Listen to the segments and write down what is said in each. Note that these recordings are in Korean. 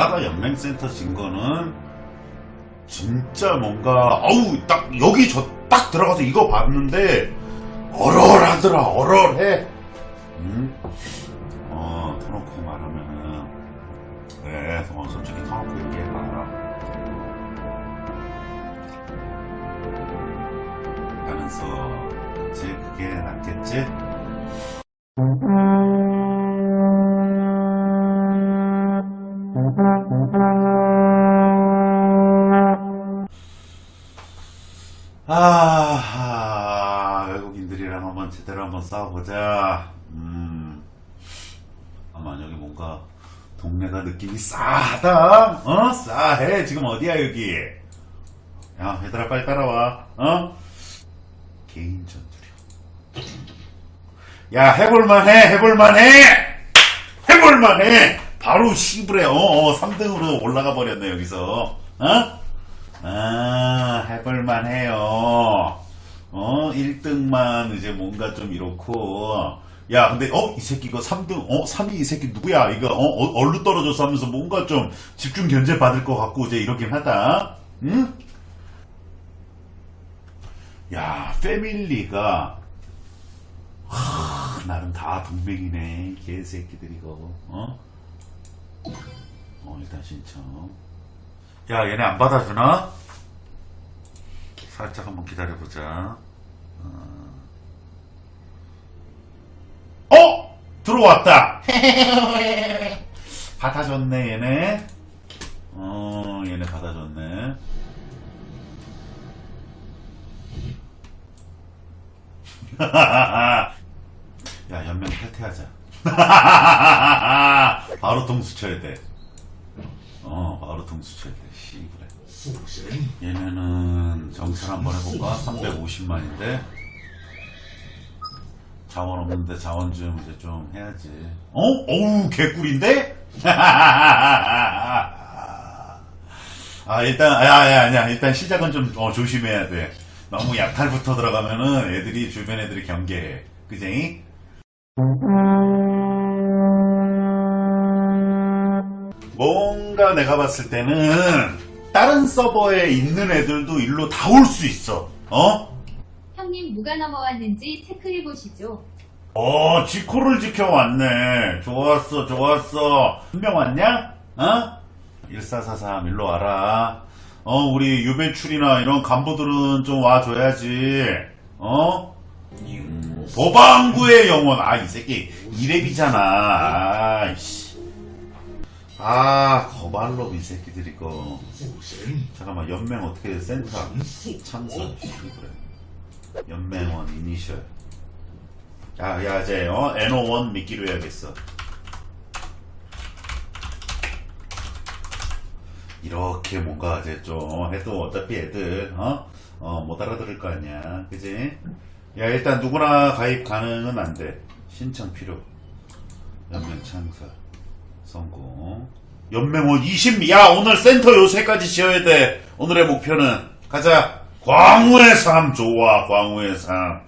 게다가 연맹센터 진 거는 진짜 뭔가 어우 딱 여기 저 딱 들어가서 이거 봤는데 얼얼하더라 얼얼해. 음? 어 터놓고 말하면은. 그래 어, 솔직히 터놓고 얘기해봐. 하면서 그치? 그게 낫겠지? 한번 싸워보자. 음, 아마 여기 뭔가 동네가 느낌이 싸하다. 어? 싸해. 지금 어디야 여기? 야, 얘들아 빨리 따라와. 어? 개인 전투력. 야, 해볼만해. 해볼만해. 해볼만해. 바로 시부래. 어, 어, 3등으로 올라가 버렸네 여기서. 어? 아, 해볼만해요. 어, 1등만 이제 뭔가 좀 이렇고. 야, 근데, 어, 이 새끼 이거 3등, 어, 3위 이 새끼 누구야? 이거, 어, 어, 얼루 떨어져서 하면서 뭔가 좀 집중 견제 받을 것 같고, 이제 이러긴 하다. 응? 야, 패밀리가, 하, 나름 다 동맹이네. 개새끼들 이거, 어? 어, 일단 신청. 야, 얘네 안 받아주나? 살짝 한번 기다려보자. 어? 어? 들어왔다! 받아줬네, 얘네. 어, 얘네 받아줬네. 야, 연맹 탈퇴하자. 바로 통수 쳐야 돼. 어, 바로 통수 쳐야 돼. 父神， 얘네는 정찰 한번 해볼까? 350만인데 자원 없는데 자원 좀 이제 좀 해야지 어? 어우 개꿀인데? 아 일단 아야 아야 아니야 일단 시작은 좀 어, 조심해야 돼 너무 약탈부터 들어가면은 애들이 주변 애들이 경계해 그지? 뭔가 내가 봤을 때는 다른 서버에 있는 애들도 일로 다 올 수 있어. 어? 형님 누가 넘어왔는지 체크해 보시죠. 어, 지코를 지켜왔네. 좋았어, 좋았어. 한 명 왔냐? 어? 1443, 일로 와라. 어, 우리 유배출이나 이런 간부들은 좀 와줘야지. 어? 음, 보방구의 영혼. 아, 이 새끼, 이랩이잖아. 아이씨. 아 거발로 이 새끼들이 거. 잠깐만 연맹 어떻게 돼? 센터. 참사 그래 연맹원 이니셜. 야야 이제 어? NO1 미끼로 해야겠어. 이렇게 뭔가 이제 좀 해도 어차피 애들 어? 어 못 알아들을 거 아니야. 그지? 야 일단 누구나 가입 가능은 안돼. 신청 필요. 연맹 참사. 성공. 연맹원 20, 야, 오늘 센터 요새까지 지어야 돼. 오늘의 목표는. 가자. 광우의 삶 좋아, 광우의 삶.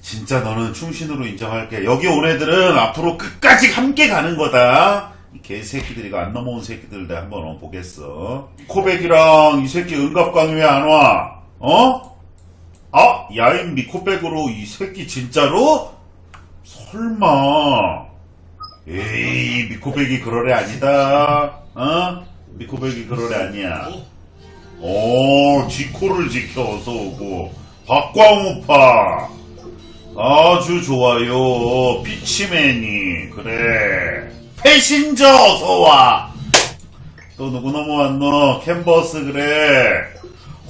진짜 너는 충신으로 인정할게. 여기 온 애들은 앞으로 끝까지 함께 가는 거다. 이 개새끼들 이거 안 넘어온 새끼들 내가 한번 어, 보겠어. 코백이랑 이 새끼 은갑광이 왜 안 와? 어? 아, 야인 미코백으로 이 새끼 진짜로? 설마. 에이, 미코백이 그럴 애 아니다. 어? 미코백이 그럴 애 아니야. 오, 지코를 지켜 어서 오고. 박광우파. 아주 좋아요. 피치맨이. 그래. 패신저 어서와. 또 누구 넘어왔노? 캔버스 그래.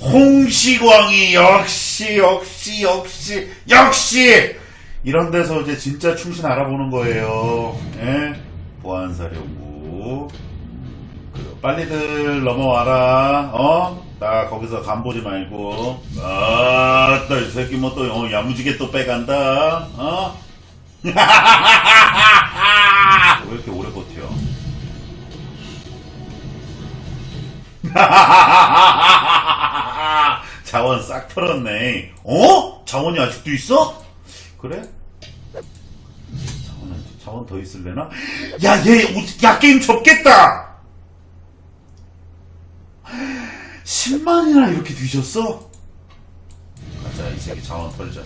홍시광이 역시 역시 역시 역시 이런 데서 이제 진짜 충신 알아보는 거예요. 예? 보안사령부. 그래요. 빨리들 넘어와라. 어? 나 거기서 간 보지 말고. 아, 따, 이 새끼 뭐 또, 어, 야무지게 또 빼간다. 어? 왜 이렇게 오래 버텨? 자원 싹 털었네. 어? 자원이 아직도 있어? 그래? 자원, 자원 더 있을래나? 야, 얘, 야, 게임 접겠다! 10만이나 이렇게 뒤졌어? 가자, 이 새끼 자원 털자.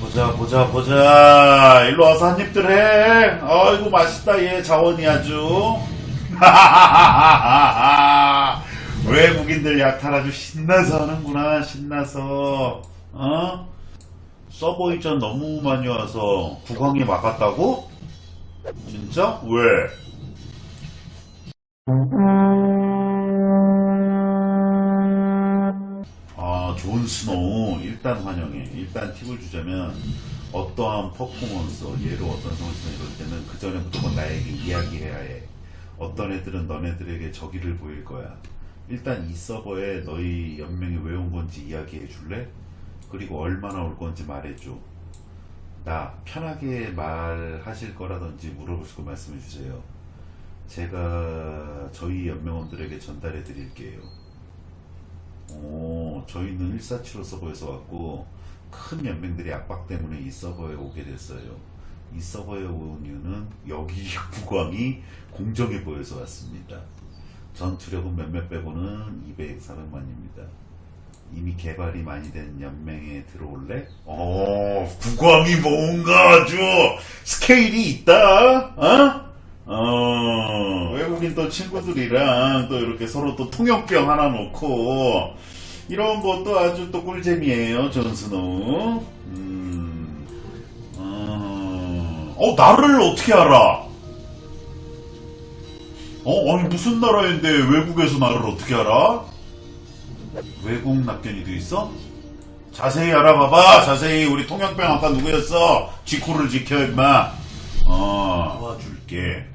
보자, 보자, 보자. 일로 와서 한 입들 해. 아이고, 맛있다, 얘 자원이 아주. 외국인들 약탈 아주 신나서 하는구나, 신나서. 어? 서버 이전 너무 많이 와서 국왕이 막았다고? 진짜? 왜? 아, 존 스노우. 일단 환영해. 일단 팁을 주자면, 어떠한 퍼포먼스, 예로 어떤 상황에서 이럴 때는 그 전에 무조건 나에게 이야기해야 해. 어떤 애들은 너네들에게 저기를 보일 거야. 일단 이 서버에 너희 연맹이 왜 온 건지 이야기해 줄래? 그리고 얼마나 올 건지 말해줘. 나 편하게 말하실 거라든지 물어보시고 말씀해 주세요. 제가 저희 연맹원들에게 전달해 드릴게요. 오, 저희는 1475 서버에서 왔고 큰 연맹들의 압박 때문에 이 서버에 오게 됐어요. 이 서버에 온 이유는 여기 국왕이 공정해 보여서 왔습니다. 전투력은 몇몇 빼고는 200, 400만입니다. 이미 개발이 많이 된 연맹에 들어올래? 어, 국왕이 뭔가 아주 스케일이 있다. 어? 어, 외국인 또 친구들이랑 또 이렇게 서로 또 통역병 하나 놓고 이런 것도 아주 또 꿀잼이에요, 존스노우. 음, 어, 어, 나를 어떻게 알아? 어, 아니 무슨 나라인데 외국에서 나를 어떻게 알아? 외국 납견이도 있어? 자세히 알아봐봐. 자세히 우리 통역병 아까 누구였어? 지코를 지켜 임마. 어, 도와줄게.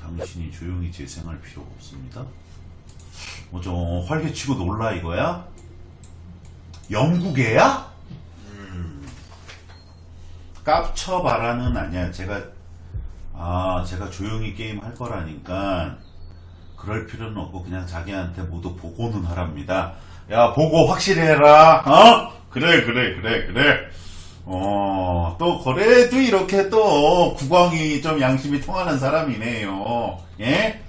당신이 조용히 재생할 필요 가 없습니다. 뭐좀 활개치고 놀라 이거야? 영국애야? 음. 깝쳐봐라는 아니야. 제가 아 제가 조용히 게임 할 거라니까 그럴 필요는 없고 그냥 자기한테 모두 보고는 하랍니다. 야 보고 확실히 해라. 어? 그래 그래 그래 그래. 어, 또, 거래도 이렇게 또, 국왕이 좀 양심이 통하는 사람이네요. 예?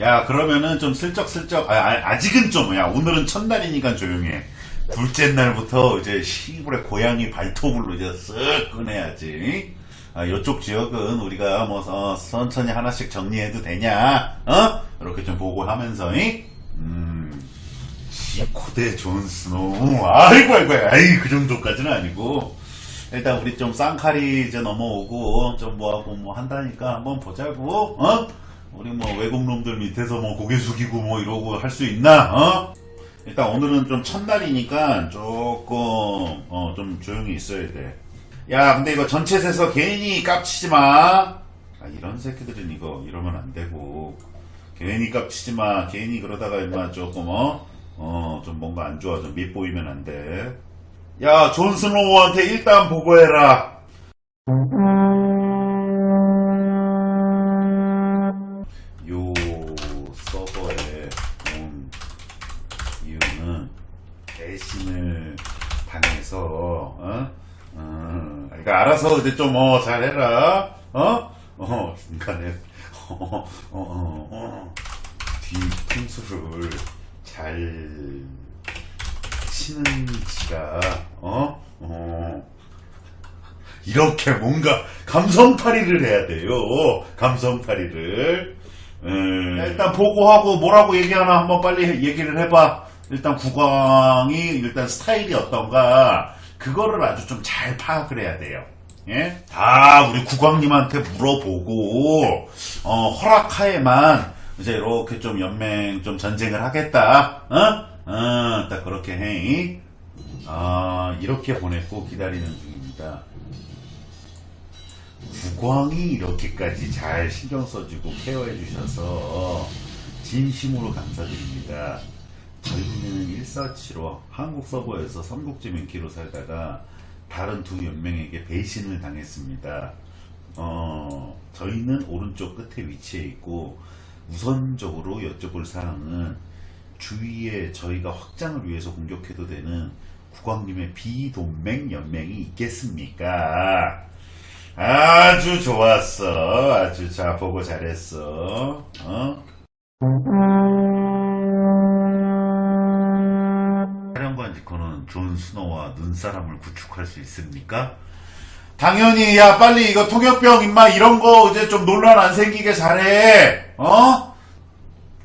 야, 그러면은 좀 슬쩍슬쩍, 아, 직은 좀, 야, 오늘은 첫날이니까 조용해. 둘째 날부터 이제 시골의 고양이 발톱으로 이제 쓱 꺼내야지. 아, 요쪽 지역은 우리가 뭐, 어, 천천히 하나씩 정리해도 되냐? 어? 이렇게 좀 보고 하면서, 이? 음, 지코대 존 스노우. 아이고, 아이고, 아이, 그 정도까지는 아니고. 일단 우리 좀 쌍칼이 이제 넘어오고, 좀 뭐하고 뭐 한다니까 한번 보자고, 어? 우리 뭐 외국 놈들 밑에서 뭐 고개 숙이고 뭐 이러고 할 수 있나, 어? 일단 오늘은 좀 첫날이니까 조금, 어, 좀 조용히 있어야 돼. 야, 근데 이거 전체에서 괜히 깝치지 마. 아, 이런 새끼들은 이거 이러면 안 되고. 괜히 깝치지 마. 괜히 그러다가 임마 조금 어? 어, 좀 뭔가 안 좋아. 좀 밉보이면 안 돼. 야, 존 스노우한테 일단 보고해라. 요 서버에 온 이유는 배신을 당해서 어? 어, 그러니까 알아서 이제 좀 어, 잘 해라. 어? 어, 중간에 어, 어, 어, 어. 뒤통수를 잘 치는 지가 어? 어. 이렇게 뭔가 감성팔이를 해야 돼요. 감성팔이를. 음, 일단 보고하고 뭐라고 얘기하나 한번 빨리 얘기를 해봐. 일단 국왕이 일단 스타일이 어떤가 그거를 아주 좀 잘 파악을 해야 돼요. 예? 다 우리 국왕님한테 물어보고 어, 허락하에만 이제 이렇게 좀 연맹 좀 전쟁을 하겠다. 어? 어, 딱 그렇게 해. 아, 이렇게 보냈고 기다리는 중입니다. 국왕이 이렇게까지 잘 신경 써주고 케어해 주셔서 진심으로 감사드립니다. 저희는 1475 한국 서버에서 삼국지 맨키로 살다가 다른 두 연맹에게 배신을 당했습니다. 어, 저희는 오른쪽 끝에 위치해 있고 우선적으로 여쭤볼 사항은 주위에 저희가 확장을 위해서 공격해도 되는 국왕님의 비동맹 연맹이 있겠습니까? 아주 좋았어. 아주 자 보고 잘했어. 어? 사령관 디코는 존 스노와 눈사람을 구축할 수 있습니까? 당연히 야 빨리 이거 통역병 임마 이런 거 이제 좀 논란 안 생기게 잘해 어?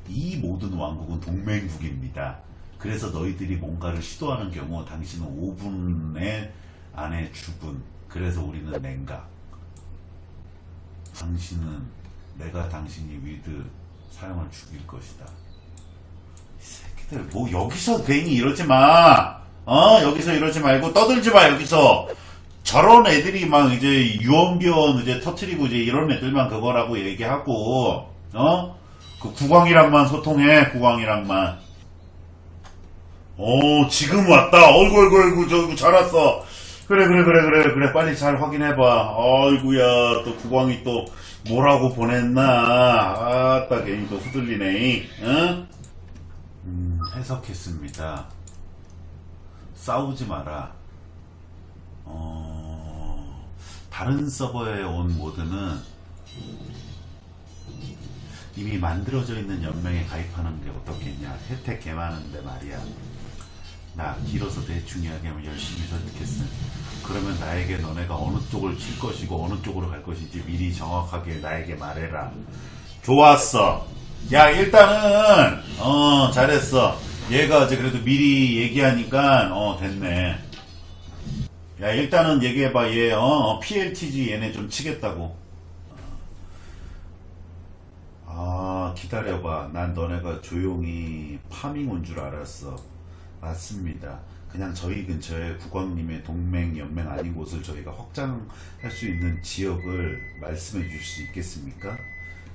이 모든 왕국은 동맹국입니다. 그래서 너희들이 뭔가를 시도하는 경우 당신은 5분의 안에 죽은 그래서 우리는 냉각 당신은 내가 당신이 위드 사용을 죽일 것이다. 이 새끼들 뭐 여기서 괜히 이러지 마. 어 여기서 이러지 말고 떠들지 마 여기서. 저런 애들이 막 이제 유언비언 이제 터트리고 이제 이런 애들만 그거라고 얘기하고 어? 그 국왕이랑만 소통해 국왕이랑만. 오 지금 왔다. 어이구 어이구 어이구 저잘 왔어. 그래 그래 그래 그래 그래 빨리 잘 확인해봐. 어이구야 또 국왕이 또 뭐라고 보냈나. 아따 괜히 또 후들리네. 응? 음, 해석했습니다. 싸우지 마라. 어, 다른 서버에 온 모드는 이미 만들어져 있는 연맹에 가입하는 게 어떻겠냐. 혜택 개 많은데 말이야. 나 길어서 대충 이야기하면 열심히 설득했어. 그러면 나에게 너네가 어느 쪽을 칠 것이고 어느 쪽으로 갈 것인지 미리 정확하게 나에게 말해라. 좋았어. 야 일단은 어 잘했어. 얘가 이제 그래도 미리 얘기하니까 어 됐네. 야 일단은 얘기해봐 얘 어, 어, PLTG 얘네 좀 치겠다고. 아 기다려봐. 난 너네가 조용히 파밍 온 줄 알았어. 맞습니다. 그냥 저희 근처에 국왕님의 동맹 연맹 아닌 곳을 저희가 확장할 수 있는 지역을 말씀해 주실 수 있겠습니까?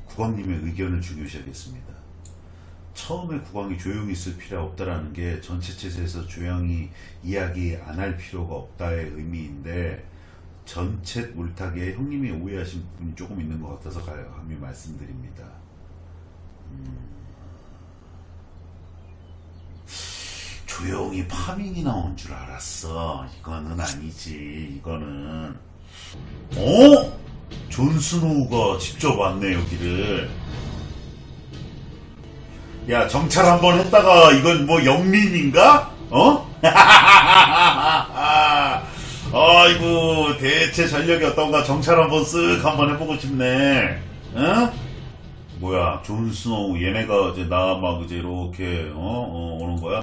국왕님의 의견을 중요시하겠습니다. 처음에 국왕이 조용히 있을 필요 없다라는 게 전체 체제에서 조용히 이야기 안 할 필요가 없다의 의미인데 전체 물타기에 형님이 오해하신 분이 조금 있는 것 같아서 가- 감히 말씀드립니다. 조용히 파밍이 나온 줄 알았어. 이거는 아니지. 이거는. 어? 존 스노우가 직접 왔네, 여기를. 야, 정찰 한번 했다가 이건 뭐 영린인가? 어? 아이고, 대체 전력이 어떤가 정찰 한번 쓱 한번 해보고 싶네. 응? 뭐야, 존 스노우, 얘네가 이제 나 막 이제 이렇게, 어, 어, 오는 거야?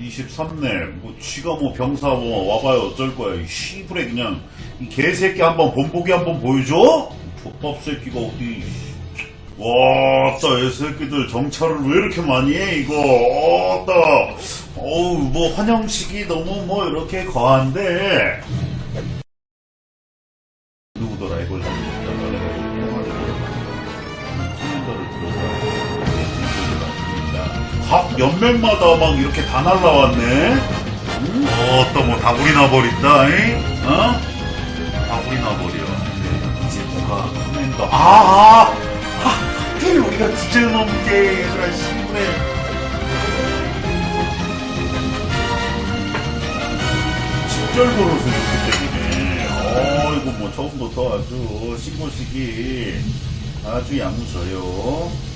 23렙, 뭐, 지가 뭐 병사 뭐 와봐요 어쩔 거야. 이 씨부레 그냥, 이 개새끼 한번 본보기 한번 보여줘? 족밥 새끼가 어디, 와, 따, 이 새끼들 정찰을 왜 이렇게 많이 해, 이거. 어, 따. 어우, 뭐, 환영식이 너무 뭐, 이렇게 거한데. 누구더라, 이걸. 각 연맹마다 막 이렇게 다 날라왔네? 응? 어, 또 뭐, 다구리 나버린다, 잉? 어? 다구리 나버려. 네, 이제 누가 커맨더. 아, 아! 우리가 주제 넘게, 얘들아, 신부래. 십절 걸어서 이렇게 때리네. 어이구, 뭐, 처음부터 아주, 신고식이 아주 야무져요.